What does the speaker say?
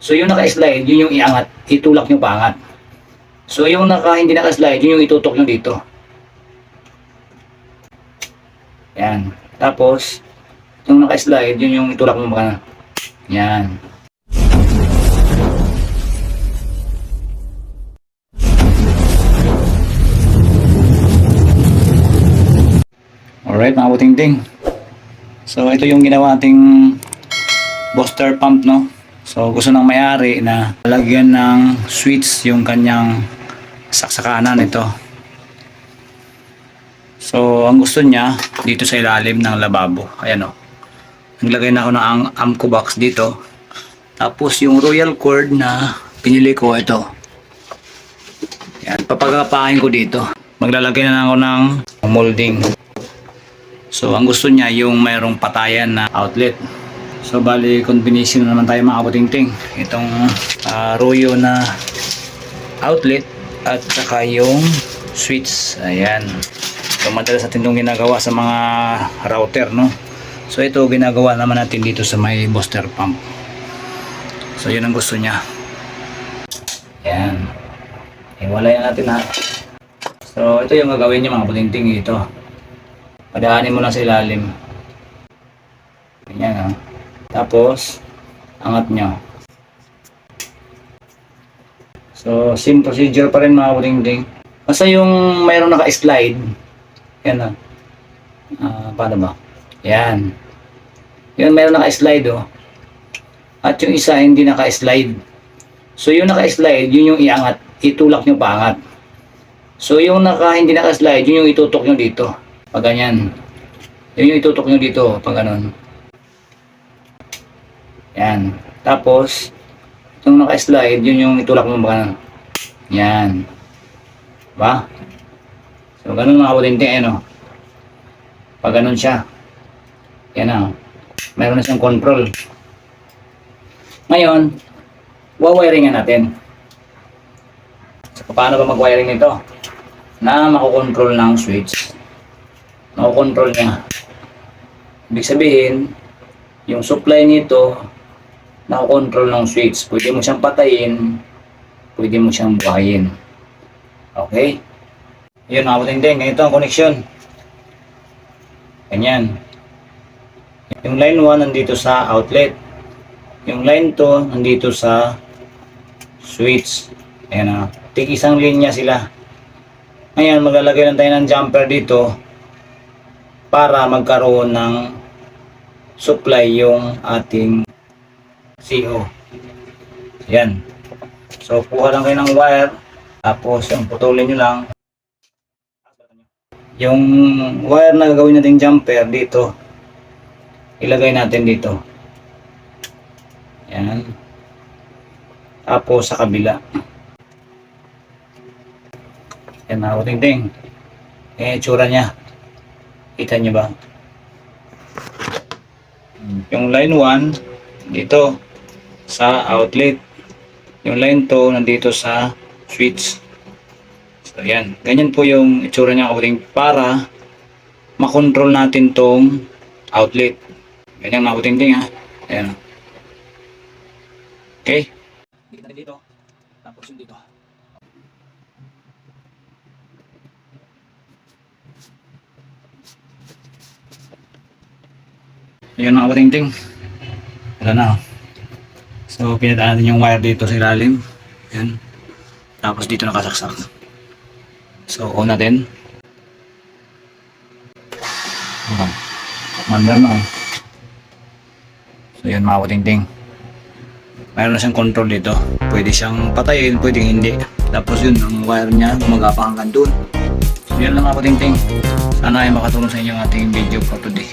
So yung naka-slide, yun yung iangat, itulak nyo paangat. So yung naka, hindi naka-slide, yun yung itutok nyo dito. Yan. Tapos, yung naka-slide, yun yung itulak mo mga. Yan. Alright mga butingting. So ito yung ginawa ating booster pump no. So gusto ng may-ari na lagyan ng switch yung kanyang saksakanan ito. So ang gusto niya dito sa ilalim ng lababo. Ayan o. Naglagay na ako ng amco box dito. Tapos yung royal cord na pinili ko ito. Yan, papagapain ko dito. Maglalagay na ako ng molding. So, ang gusto niya yung mayroong patayan na outlet. So, bali, combination na naman tayo mga kabutingting. Itong ah, Royo na outlet at saka yung switch. Ayan. So, madalas natin itong ginagawa sa mga router, no? So, ito ginagawa naman natin dito sa may booster pump. So, yun ang gusto niya. Ayan. Iwalayan natin ha. So, ito yung gagawin niya mga kabutingting ito. Padaanin mo lang sa ilalim. Tapos, angat nyo. So, same procedure pa rin mga buding-ding. Basta yung mayroong naka-slide. Yan ha. Ah, paano ba? Yan. Yun, mayroong naka-slide oh. At yung isa hindi naka-slide. So, yung naka-slide, yun yung iangat. Itulak nyo paangat. So, yung naka, hindi naka-slide, yun yung itutok nyo dito. Pag ganyan. Yun yung itutok nyo dito. Pag ganun. Yan. Tapos, yung naka-slide, yun yung itulak mo ba? Yan. Ba? So, ganun mga kabutinti, ano. Pag ganun siya. Yan na. Meron na siyang control. Ngayon, wawiringan natin. So, paano ba mag-wiring nito? Na makokontrol ng switch. Makokontrol niya. Ibig sabihin, yung supply nito, nakokontrol ng switch. Pwede mo siyang patayin, pwede mo siyang buhayin. Okay? Yun, nakabutin din. Ganito ang connection. Ganyan. Yung line 1 nandito sa outlet. Yung line 2 nandito sa switch. Ayan na. Tig isang linya sila. Ngayon, maglalagay lang tayo ng jumper dito para magkaroon ng supply yung ating CO. Yan. So, kuha lang kayo ng wire. Tapos, yung putulin nyo lang. Yung wire na gagawin nating jumper dito, ilagay natin dito. Yan. Tapos, sa kabila. Yan na, ting-ting. Eh, tsura niya. Kita niyo ba? Yung line 1 dito sa outlet. Yung line 2 nandito sa switch. So yan, ganyan po yung itsura niya kabuting para makontrol natin tong outlet. Ganyan mga kabuting ting ha. Ayan. Okay? Dito dito. Tapos yung dito. Ayun mga kabuting Wala na. oh. So, pinadaan natin yung wire dito sa ilalim. Yan. Tapos dito nakasaksak. So, on natin. Ayan. Mandar na. So, yan mga kabuting Mayroon na siyang control dito. Pwede siyang patayin, pwedeng hindi. Tapos yun, ang wire niya, gumagapang hanggang doon. So, yan lang mga kabuting Sana ay makatulong sa inyo ang ating video for today.